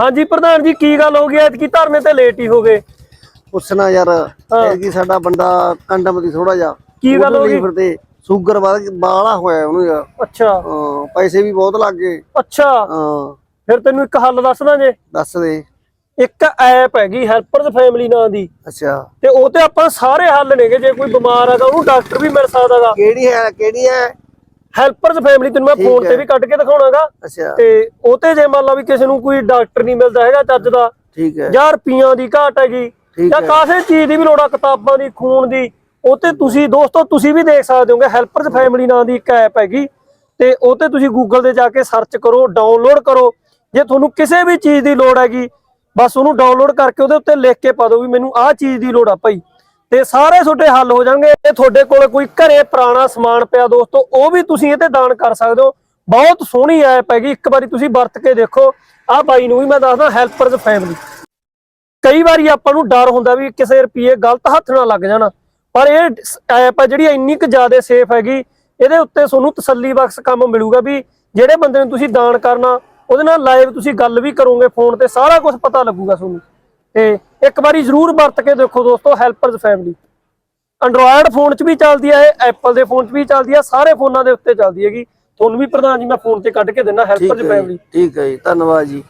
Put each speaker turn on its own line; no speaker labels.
ਹਾਂਜੀ ਪ੍ਰਧਾਨ ਜੀ ਕੀ ਗੱਲ ਹੋ ਗਈ? ਐਤਕੀ ਧਰਨੇ ਤੇ ਲੇਟ ਹੀ ਹੋ ਗਏ।
ਪੁੱਛਣਾ ਯਾਰ ਇਹ ਕੀ ਸਾਡਾ ਬੰਦਾ ਕੰਡਮ ਦੀ ਥੋੜਾ ਜਿਹਾ।
ਕੀ ਗੱਲ ਹੋ ਗਈ?
ਲੀਵਰ ਤੇ ਸ਼ੂਗਰ ਬਾਲਾ ਹੋਇਆ ਉਹਨੂੰ ਯਾਰ।
ਅੱਛਾ।
ਹਾਂ, ਪੈਸੇ ਵੀ ਬਹੁਤ ਲੱਗ ਗਏ।
ਅੱਛਾ।
ਹਾਂ।
ਫਿਰ ਤੈਨੂੰ ਇੱਕ ਹੱਲ ਦੱਸਦਾ ਜੇ?
ਦੱਸ ਦੇ।
ਇੱਕ ਐਪ ਹੈਗੀ ਹੈਲਪਰਸ ਫੈਮਿਲੀ ਨਾਂ ਦੀ।
ਅੱਛਾ।
ਤੇ ਉਹ ਤੇ ਆਪਾਂ ਸਾਰੇ ਹੱਲ ਨੇਗੇ ਜੇ ਕੋਈ ਬਿਮਾਰ ਹੈਗਾ ਉਹਨੂੰ ਡਾਕਟਰ ਵੀ ਮਿਲ ਸਕਦਾਗਾ।
ਕਿਹੜੀ ਹੈ ਕਿਹੜੀ ਹੈ?
ਹੈਲਪਰਸ ਫੈਮਿਲੀ ਤੈਨੂੰ ਮੈਂ ਫੋਨ ਤੇ। ਵੀ ਕੱਢ ਕੇ ਦਿਖਾਉਣਾਗਾ। ਤੇ ਉਹ ਤੇ ਜੇ ਮੰਨ ਲਾ ਵੀ ਕਿਸੇ ਨੂੰ ਕੋਈ ਡਾਕਟਰ ਨਹੀਂ ਮਿਲਦਾ ਹੈਗਾ ਚੱਜ ਦਾ
ਠੀਕ ਹੈ।
ਜਾਂ ਰੁਪਈਆਂ ਦੀ ਘਾਟ ਹੈਗੀ ਜਾਂ। ਕਾਸੇ ਚੀਜ਼ ਦੀ ਵੀ ਲੋੜ ਆ ਕਿਤਾਬਾਂ ਦੀ ਖੂਨ ਦੀ ਉਹ ਤੇ ਤੁਸੀਂ ਦੋਸਤੋ ਤੁਸੀਂ ਵੀ ਦੇਖ ਸਕਦੇ ਹੋਗੇ ਹੈਲਪਰਸ ਫੈਮਿਲੀ ਨਾਂ ਦੀ ਇੱਕ ਐਪ ਹੈਗੀ ਤੇ ਉਹ ਤੇ ਤੁਸੀਂ ਗੂਗਲ ਤੇ ਜਾ ਕੇ ਸਰਚ ਕਰੋ ਡਾਊਨਲੋਡ ਕਰੋ। ਜੇ ਤੁਹਾਨੂੰ ਕਿਸੇ ਵੀ ਚੀਜ਼ ਦੀ ਲੋੜ ਹੈਗੀ ਬਸ ਉਹਨੂੰ ਡਾਊਨਲੋਡ ਕਰਕੇ ਉਹਦੇ ਉੱਤੇ ਲਿਖ ਕੇ ਪਾ ਦਿਓ ਵੀ ਮੈਨੂੰ ਆਹ ਚੀਜ਼ ਦੀ ਲੋੜ ਆ ਭਾਈ। ਤੇ ਸਾਰੇ ਤੁਹਾਡੇ ਹੱਲ ਹੋ ਜਾਣਗੇ। ਤੇ ਤੁਹਾਡੇ ਕੋਲ ਕੋਈ ਘਰੇ ਪੁਰਾਣਾ ਸਮਾਨ ਪਿਆ ਦੋਸਤੋ, ਉਹ ਵੀ ਤੁਸੀਂ ਇਹਤੇ ਦਾਨ ਕਰ ਸਕਦੇ ਹੋ। ਬਹੁਤ ਸੋਹਣੀ ਐਪ ਹੈਗੀ, ਇੱਕ ਵਾਰੀ ਤੁਸੀਂ ਵਰਤ ਕੇ ਦੇਖੋ। ਆਹ ਬਾਈ ਨੂੰ ਵੀ ਮੈਂ ਦੱਸਦਾ ਹੈਲਪਰਸ ਫੈਮਿਲੀ ਕਈ ਵਾਰੀ ਆਪਾਂ ਨੂੰ ਡਰ ਹੁੰਦਾ ਵੀ ਕਿਸੇ ਰੁਪਏ ਗਲਤ ਹੱਥ ਨਾਲ ਲੱਗ ਜਾਣਾ, ਪਰ ਇਹ ਐਪ ਆ ਜਿਹੜੀ ਇੰਨੀ ਕੁ ਜ਼ਿਆਦਾ ਸੇਫ ਹੈਗੀ, ਇਹਦੇ ਉੱਤੇ ਤੁਹਾਨੂੰ ਤਸੱਲੀ ਬਖਸ਼ ਕੰਮ ਮਿਲੂਗਾ ਵੀ ਜਿਹੜੇ ਬੰਦੇ ਨੂੰ ਤੁਸੀਂ ਦਾਨ ਕਰਨਾ, ਉਹਦੇ ਨਾਲ ਲਾਈਵ ਤੁਸੀਂ ਗੱਲ ਵੀ ਕਰੋਗੇ ਫੋਨ ਤੇ ਸਾਰਾ ਕੁਝ ਪਤਾ ਲੱਗੂਗਾ ਤੁਹਾਨੂੰ। ਤੇ ਇੱਕ ਵਾਰੀ ਜ਼ਰੂਰ ਵਰਤ ਕੇ ਦੇਖੋ ਦੋਸਤੋ ਹੈਲਪਰਸ ਫੈਮਿਲੀ ਐਂਡਰੋਇਡ ਫੋਨ 'ਚ ਵੀ ਚੱਲਦੀ ਹੈ ਇਹ ਐਪਲ ਦੇ ਫੋਨ 'ਚ ਵੀ ਚੱਲਦੀ ਹੈ ਸਾਰੇ ਫੋਨਾਂ ਦੇ ਉੱਤੇ ਚੱਲਦੀ ਹੈਗੀ। ਤੁਹਾਨੂੰ ਵੀ ਪ੍ਰਧਾਨ ਜੀ ਮੈਂ ਫੋਨ ਤੇ ਕੱਢ ਕੇ ਦਿੰਦਾ ਹੈਲਪਰਸ ਫੈਮਿਲੀ
ਠੀਕ ਹੈ ਜੀ ਧੰਨਵਾਦ ਜੀ।